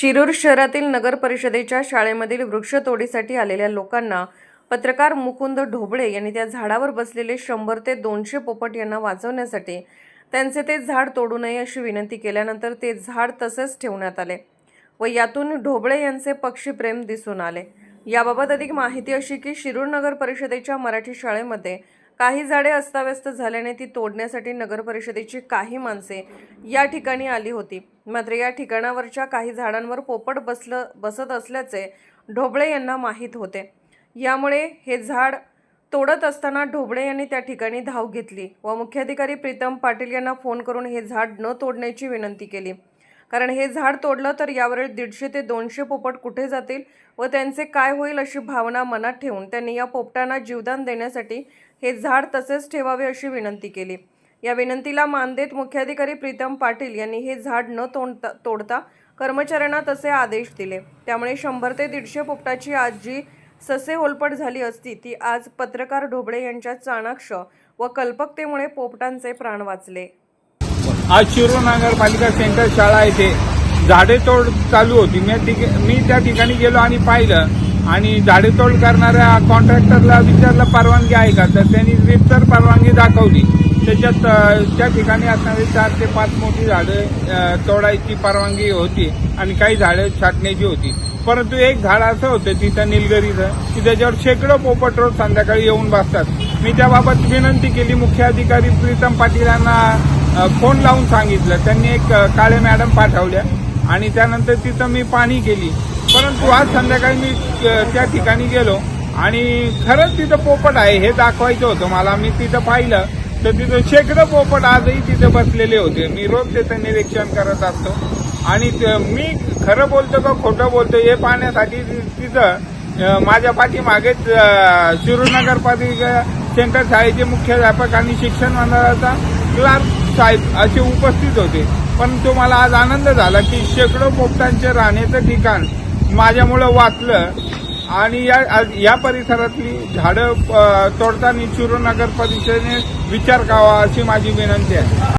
शिरूर शहरातील नगर परिषदेच्या शाळेमधील वृक्षतोडीसाठी आलेल्या लोकांना पत्रकार मुकुंद ढोबळे यांनी त्या झाडावर बसलेले शंभर ते दोनशे पोपट यांना वाचवण्यासाठी त्यांचे ते झाड तोडू नये अशी विनंती केल्यानंतर ते झाड तसंच ठेवण्यात आले व यातून ढोबळे यांचे पक्षीप्रेम दिसून आले. याबाबत अधिक माहिती अशी की शिरूर नगर परिषदेच्या मराठी शाळेमध्ये काही झाडे अस्ताव्यस्त झाल्याने ती तोडण्यासाठी नगरपरिषदेची काही माणसे या ठिकाणी आली होती. मात्र या ठिकाणावरच्या काही झाडांवर पोपट बसलं बसत असल्याचे ढोबळे यांना माहीत होते. यामुळे हे झाड तोडत असताना ढोबळे यांनी त्या ठिकाणी धाव घेतली व मुख्याधिकारी प्रीतम पाटील यांना फोन करून हे झाड न तोडण्याची विनंती केली. कारण हे झाड तोडलं तर यावरील दीडशे ते दोनशे पोपट कुठे जातील व त्यांचे काय होईल अशी भावना मनात ठेवून त्यांनी या पोपटांना जीवदान देण्यासाठी हे झाड तसेच ठेवावे अशी विनंती केली. या विनंतीला मान देत मुख्याधिकारी प्रीतम पाटील यांनी हे झाड न तोडता तोडता कर्मचाऱ्यांना तसे आदेश दिले. त्यामुळे शंभर ते दीडशे पोपटाची आज जी ससे होलपट झाली असती ती आज पत्रकार ढोबळे यांच्या चाणाक्ष व कल्पकतेमुळे पोपटांचे प्राण वाचले. आज शिरूर नगरपालिका सेंटर शाळा येथे झाडेतोड चालू होती. मी ठिक- मी त्या ठिकाणी गेलो आणि पाहिलं आणि झाडेतोड करणाऱ्या कॉन्ट्रॅक्टरला विचारलं परवानगी आहे का? तर त्यांनी रितसर परवानगी दाखवली. त्याच्यात त्या ठिकाणी असणारी चार ते पाच मोठी झाडं तोडायची परवानगी होती आणि काही झाडं छाटण्याची होती. परंतु एक झाड असं होतं तिथं निलगिरीचं की त्याच्यावर शेकडो पोपट रोज संध्याकाळी येऊन बसतात. मी त्याबाबत विनंती केली. मुख्य अधिकारी प्रीतम पाटील यांना फोन लावून सांगितलं. त्यांनी एक काळे मॅडम पाठवल्या आणि त्यानंतर तिथं मी पाणी केली. परंतु आज संध्याकाळी मी त्या ठिकाणी गेलो आणि खरंच तिथं पोपट आहे हे दाखवायचं होतं. मला मी तिथं पाहिलं तर तिथं शेकडं पोपट आजही तिथे बसलेले होते. मी रोज त्याचं निरीक्षण करत असतो. आणि मी खरं बोलतो का खोटं बोलतो हे पाहण्यासाठी तिथं माझ्या पाठीमागेच अ, पालिका सेंटर शाळेचे मुख्याध्यापक आणि शिक्षण मंडळाचा क्लास साहेब असे उपस्थित होते. परंतु मला आज आनंद झाला की शेकडो पोपटांचे राहण्याचं ठिकाण माझ्यामुळं वाचलं. आणि या आज या परिसरातली झाडं तोडताना शिरूर नगर परिषदेने विचार करावा अशी माझी विनंती आहे.